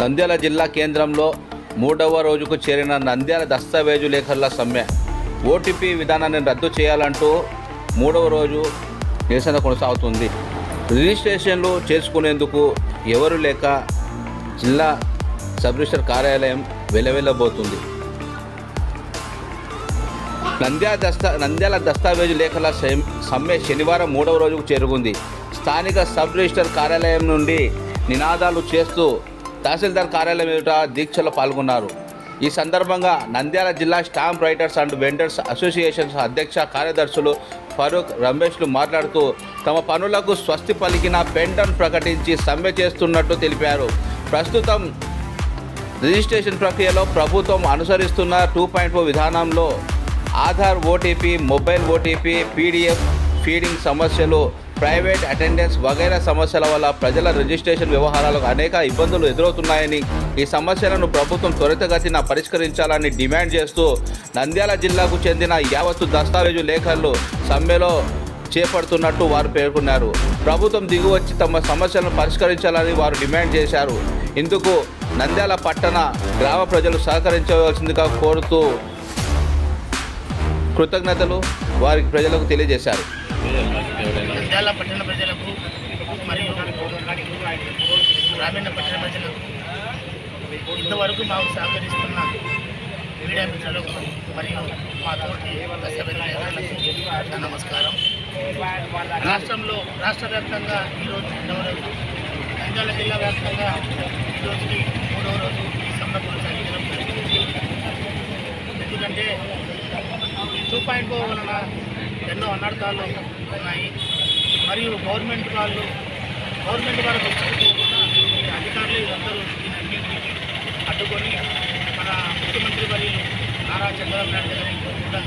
నంద్యాల జిల్లా కేంద్రంలో మూడవ రోజుకు చేరిన నంద్యాల దస్తావేజు లేఖర్ల సమ్మె. ఓటీపీ విధానాన్ని రద్దు చేయాలంటూ మూడవ రోజు నిరసన కొనసాగుతుంది. రిజిస్ట్రేషన్లు చేసుకునేందుకు ఎవరు లేక జిల్లా సబ్ రిజిస్టర్ కార్యాలయం వెలవెల్లబోతుంది నంద్యాల దస్తా నంద్యాల దస్తావేజు లేఖల సమ్మె శనివారం మూడవ రోజుకు చేరుకుంది. స్థానిక సబ్ రిజిస్టర్ కార్యాలయం నుండి నినాదాలు చేస్తూ తహసీల్దార్ కార్యాలయం ఎదుట దీక్షలో పాల్గొన్నారు. ఈ సందర్భంగా నంద్యాల జిల్లా stamp writers and vendors associations అధ్యక్ష కార్యదర్శులు ఫరూక్ రమేష్లు మాట్లాడుతూ తమ పనులకు స్వస్తి పలికిన పెండన్ ప్రకటించి సమ్మె చేస్తున్నట్టు తెలిపారు. ప్రస్తుతం రిజిస్ట్రేషన్ ప్రక్రియలో ప్రభుత్వం అనుసరిస్తున్న టూ పాయింట్ ఫోర్ విధానంలో Aadhaar OTP mobile OTP PDF feeding సమస్యలు ప్రైవేట్ అటెండెన్స్ వగైరా సమస్యల వల్ల ప్రజల రిజిస్ట్రేషన్ వ్యవహారాలకు అనేక ఇబ్బందులు ఎదురవుతున్నాయని ఈ సమస్యలను ప్రభుత్వం త్వరితగతిన పరిష్కరించాలని డిమాండ్ చేస్తూ నంద్యాల జిల్లాకు చెందిన యావత్తు దస్తావేజు లేఖలు సమ్మెలో చేపడుతున్నట్టు వారు పేర్కొన్నారు. ప్రభుత్వం దిగువచ్చి తమ సమస్యలను పరిష్కరించాలని వారు డిమాండ్ చేశారు. ఇందుకు నంద్యాల పట్టణ గ్రామ ప్రజలు సహకరించవలసిందిగా కోరుతూ కృతజ్ఞతలు వారికి ప్రజలకు తెలియజేశారు. నంద్యాల పట్టణ ప్రజలకు మరియు గ్రామీణ పట్టణ ప్రజలకు ఇంతవరకు మాకు సహకరిస్తున్న మీడియా మిత్రులకు మరియు మా తోటి నమస్కారం. రాష్ట్రంలో రాష్ట్ర వ్యాప్తంగా ఈరోజు రెండవ రోజు నంద్యాల జిల్లా వ్యాప్తంగా ఈరోజుకి మూడవ రోజు ఈ సమ్మె కొనసాగించడం జరిగింది. ఎందుకంటే టూ పాయింట్ ఫోర్ వలన ఎన్నో అనర్థాలు ఉన్నాయి. మరియు గవర్నమెంట్ వాళ్ళు గవర్నమెంట్ వాళ్ళకు వచ్చుకోకుండా అధికారులు ఇదందరూ దీనన్నింటినీ అడ్డుకొని మన ముఖ్యమంత్రి వర్యులు నారా చంద్రబాబు నాయుడు గారి కూడా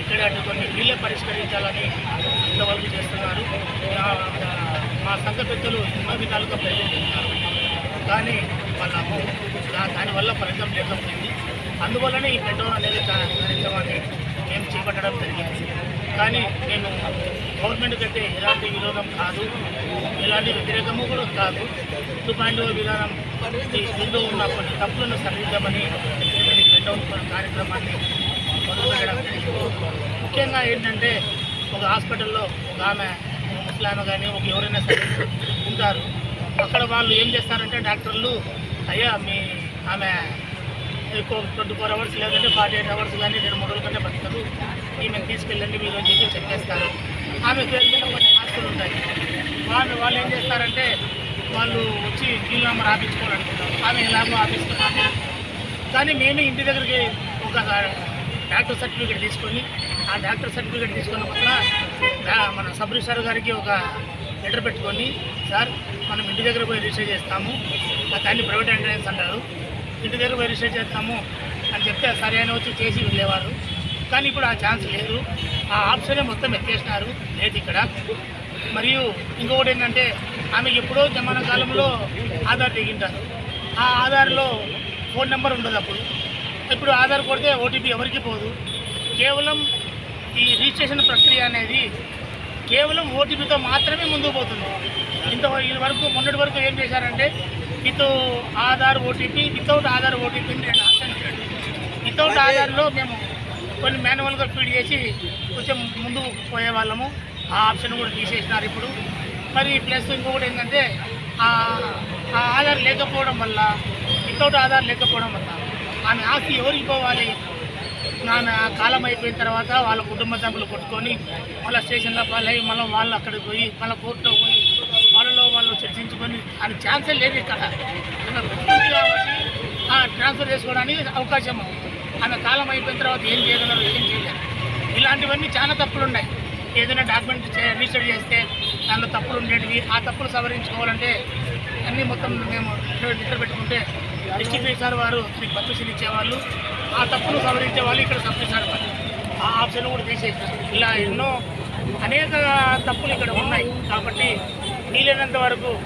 ఇక్కడే అడ్డుకొని వీళ్ళే పరిష్కరించాలని ఇంతవరకు చేస్తున్నారు. మా సంఘ పెద్దలు ఎన్నో విధాలుగా ప్రయత్నిస్తున్నారు. కానీ వాళ్ళ దానివల్ల ఫలితం లేకపోయింది. అందువల్లనే ఈ పెట్రోల్ అనేది కా- కార్యక్రమాన్ని మేము చేపట్టడం జరిగింది. కానీ నేను గవర్నమెంట్ అయితే ఎలాంటి విరోధం కాదు. ఎలాంటి వ్యతిరేకము కూడా కాదు. టూ పాయింట్ విధానం ఈ దీంట్లో ఉన్న కొన్ని తప్పులను సరిదిద్దామని కార్యక్రమాన్ని ముఖ్యంగా ఏంటంటే ఒక హాస్పిటల్లో ఒక ఆమె ఒక కానీ ఒక ఎవరైనా సరే ఉంటారు. అక్కడ వాళ్ళు ఏం చేస్తారంటే డాక్టర్లు అయ్యా మీ ఆమె ఎక్కువ ట్వంటీ ఫోర్ అవర్స్ లేదంటే ఫార్టీ ఎయిట్ అవర్స్ కానీ రెండు మూడు రోజుల కంటే తీసుకెళ్ళండి మీరు అని చెప్పి చేస్తారు. ఆమె పేరు మీద కొన్ని ఆస్తులు ఉంటాయి. వాళ్ళు వాళ్ళు ఏం చేస్తారంటే వాళ్ళు వచ్చి వీళ్ళమ్మ రాపించుకోవాలనుకుంటారు. ఆమె ఎలాగో ఆపిస్తున్నాము కానీ మేమే ఇంటి దగ్గరికి ఒక డాక్టర్ సర్టిఫికేట్ తీసుకొని ఆ డాక్టర్ సర్టిఫికేట్ తీసుకున్న వల్ల మన సబ్ రిజిస్టర్ గారికి ఒక లెటర్ పెట్టుకొని సార్ మనం ఇంటి దగ్గర పోయి రిజిస్టర్ చేస్తాము. దాన్ని ప్రైవేట్ ఎంట్రెన్స్ అంటారు. ఇంటి దగ్గర పోయి రిజిస్టర్ చేస్తాము అని చెప్తే సరే అని వచ్చి చేసి వెళ్ళేవారు. కానీ ఇప్పుడు ఆ ఛాన్స్ లేదు. ఆ ఆప్షనే మొత్తం ఎత్తేసినారు లేదు ఇక్కడ. మరియు ఇంకొకటి ఏంటంటే ఆమె ఎప్పుడో జమానా కాలంలో ఆధార్ దిగింటారు ఆ ఆధార్లో ఫోన్ నెంబర్ ఉండదు అప్పుడు. ఇప్పుడు ఆధార్ కొడితే ఓటీపీ ఎవరికి పోదు. కేవలం ఈ రిజిస్ట్రేషన్ ప్రక్రియ అనేది కేవలం ఓటీపీతో మాత్రమే ముందుకు పోతుంది. ఇంత వరకు మొన్నటి వరకు ఏం చేశారంటే with Aadhaar OTP without Aadhaar OTP రెండు ఆప్షన్ ఇచ్చాడు వితౌట్ ఆధార్లో మేము కొన్ని మాన్యువల్గా ఫీడ్ చేసి కొంచెం ముందుకు పోయే వాళ్ళము ఆ ఆప్షన్ కూడా తీసేసినారు ఇప్పుడు. మరి ప్లస్ ఇంకొకటి ఏంటంటే ఆ ఆధార్ లేకపోవడం వల్ల వితౌట్ ఆధార్ లేకపోవడం వల్ల ఆమె ఆస్తి ఎవరికి పోవాలి? ఆమె కాలం అయిపోయిన తర్వాత వాళ్ళ కుటుంబ సభ్యులు కొట్టుకొని మళ్ళీ స్టేషన్లో పాలై మళ్ళీ వాళ్ళు అక్కడికి పోయి మళ్ళీ కోర్టులో పోయి వాళ్ళలో వాళ్ళు చర్చించుకొని అది ఛాన్సే లేదు ఇక్కడ. కాబట్టి ట్రాన్స్ఫర్ చేసుకోవడానికి అవకాశం ఉంది. ఆమె కాలం అయిపోయిన తర్వాత ఏం చేయగలరు ఏం చేయలేరు. ఇలాంటివన్నీ చాలా తప్పులు ఉన్నాయి ఏదైనా డాక్యుమెంట్ చే- రిజిస్టర్ చేస్తే దానిలో తప్పులు ఉండేటివి ఆ తప్పులు సవరించుకోవాలంటే అన్నీ మొత్తం మేము నిద్ర పెట్టుకుంటే డిస్ట్రిక్ట్ సార్ వారు మీకు పర్మిషన్ ఇచ్చేవాళ్ళు. ఆ తప్పులు సవరించే వాళ్ళు ఇక్కడ సబ్మిషన్ వారు ఆ ఆప్షన్ కూడా తీసేసారు ఇలా ఎన్నో అనేక తప్పులు ఇక్కడ ఉన్నాయి. కాబట్టి వీలైనంత వరకు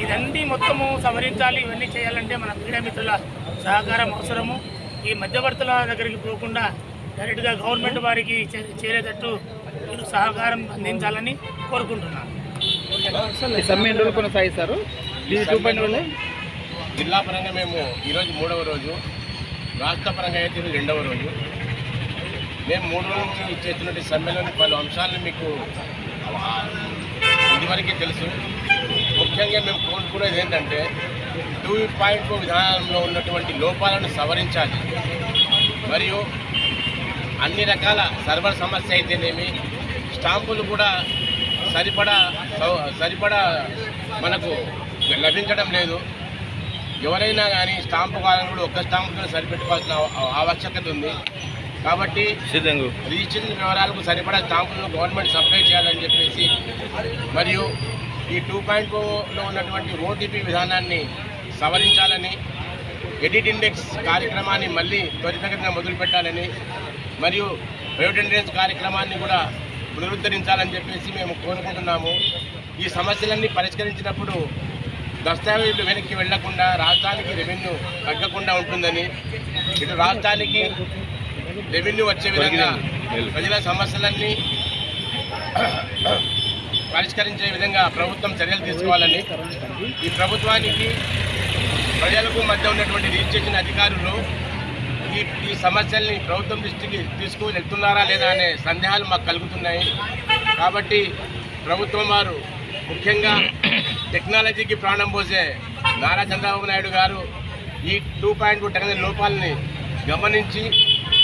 ఇదన్నీ మొత్తము సవరించాలి ఇవన్నీ చేయాలంటే మన క్రీడా మిత్రుల సహకారం అవసరము. ఈ మధ్యవర్తుల దగ్గరికి పోకుండా డైరెక్ట్గా గవర్నమెంట్ వారికి చే- చేరేటట్టు మీరు సహకారం అందించాలని కోరుకుంటున్నాను. ఈ సమ్మె ఎన్ని రోజులు కొనసాగిస్తారు? జిల్లా పరంగా మేము ఈరోజు మూడవ రోజు రాష్ట్ర పరంగా అయితే రెండవ రోజు. మేము మూడు రోజుల నుంచి చేస్తున్నటువంటి సమ్మెలోని పలు అంశాలను మీకు ఇదివరకే తెలుసు. ముఖ్యంగా మేము కోరుకునేది ఏంటంటే టూ పాయింట్ ఫోర్ విధానంలో ఉన్నటువంటి లోపాలను సవరించాలి. మరియు అన్ని రకాల సర్వర్ సమస్య అయితేనేమి స్టాంపులు కూడా సరిపడా సౌ- సరిపడా మనకు లభించడం లేదు. ఎవరైనా కానీ స్టాంపు కావాలని కూడా ఒక్క స్టాంపుతో సరిపెట్టుకోవాల్సిన ఆవ- ఆవశ్యకత ఉంది. కాబట్టి రిజిస్ట్రేషన్ వివరాలకు సరిపడా స్టాంపులను గవర్నమెంట్ సప్లై చేయాలని చెప్పేసి మరియు ఈ టూ పాయింట్ ఫోర్లో ఉన్నటువంటి ఓటీపీ విధానాన్ని సవరించాలని ఎడిట్ ఇండెక్స్ కార్యక్రమాన్ని మళ్ళీ త్వరితగతిన మొదలుపెట్టాలని మరియు ప్రైవేట్ ఇండెక్స్ కార్యక్రమాన్ని కూడా పునరుద్ధరించాలని చెప్పేసి మేము కోరుకుంటున్నాము. ఈ సమస్యలన్నీ పరిష్కరించినప్పుడు దస్తావేజులు వెనక్కి వెళ్ళకుండా రాష్ట్రానికి రెవెన్యూ తగ్గకుండా ఉంటుందని ఇటు రాష్ట్రానికి రెవెన్యూ వచ్చే విధంగా ప్రజల సమస్యలన్నీ పరిష్కరించే విధంగా ప్రభుత్వం చర్యలు తీసుకోవాలని ఈ ప్రభుత్వానికి ప్రజలకు మధ్య ఉన్నటువంటి రిజిస్ట్రేషన్ అధికారులు ఈ ఈ సమస్యల్ని ప్రభుత్వం దృష్టికి తీసుకుని వెళ్తున్నారా లేదా అనే సందేహాలు మాకు కలుగుతున్నాయి. కాబట్టి ప్రభుత్వం వారు ముఖ్యంగా టెక్నాలజీకి ప్రాణం పోసే నారా చంద్రబాబు నాయుడు గారు ఈ టూ పాయింట్ టెక్నాలజీ లోపాలని గమనించి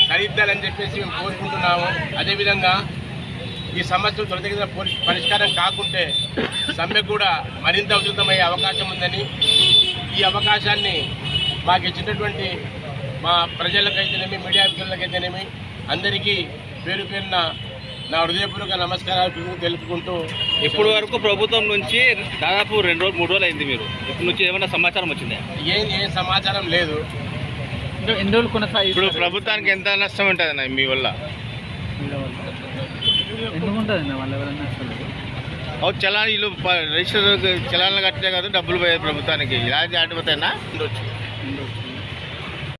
సరిద్దాలని చెప్పేసి మేము కోరుకుంటున్నాము. అదేవిధంగా ఈ సమస్యలు త్వరితగతిన పోరి- పరిష్కారం కాకుంటే సమ్మె కూడా మరింత ఉధృతమయ్యే అవకాశం ఉందని ఈ అవకాశాన్ని మాకు ఇచ్చినటువంటి మా ప్రజలకైతేనేమి మీడియా మిత్రులకైతేనేమి అందరికీ పేరు పేరున నా హృదయపూర్వక నమస్కారాలు తెలుపుకుంటూ ఇప్పుడు వరకు ప్రభుత్వం నుంచి దాదాపు రెండు రోజులు మూడు రోజులు అయింది మీరు. ఇప్పుడు నుంచి ఏమైనా సమాచారం వచ్చిందా? ఏం ఏ సమాచారం లేదు. ఎన్ని రోజులు కొనసాగి ఇప్పుడు ప్రభుత్వానికి ఎంత నష్టం ఉంటుంది మీ వల్ల ఎందుకు ఉంటుంది వాళ్ళ ఎవరన్నా అసలు అవును చలాన్ వీళ్ళు ప- రిజిస్టర్ చలాన్లు కట్టే కదా డబ్బులు పోయాయి ప్రభుత్వానికి. ఇలా దాటిపోతాయినా ఉండొచ్చు?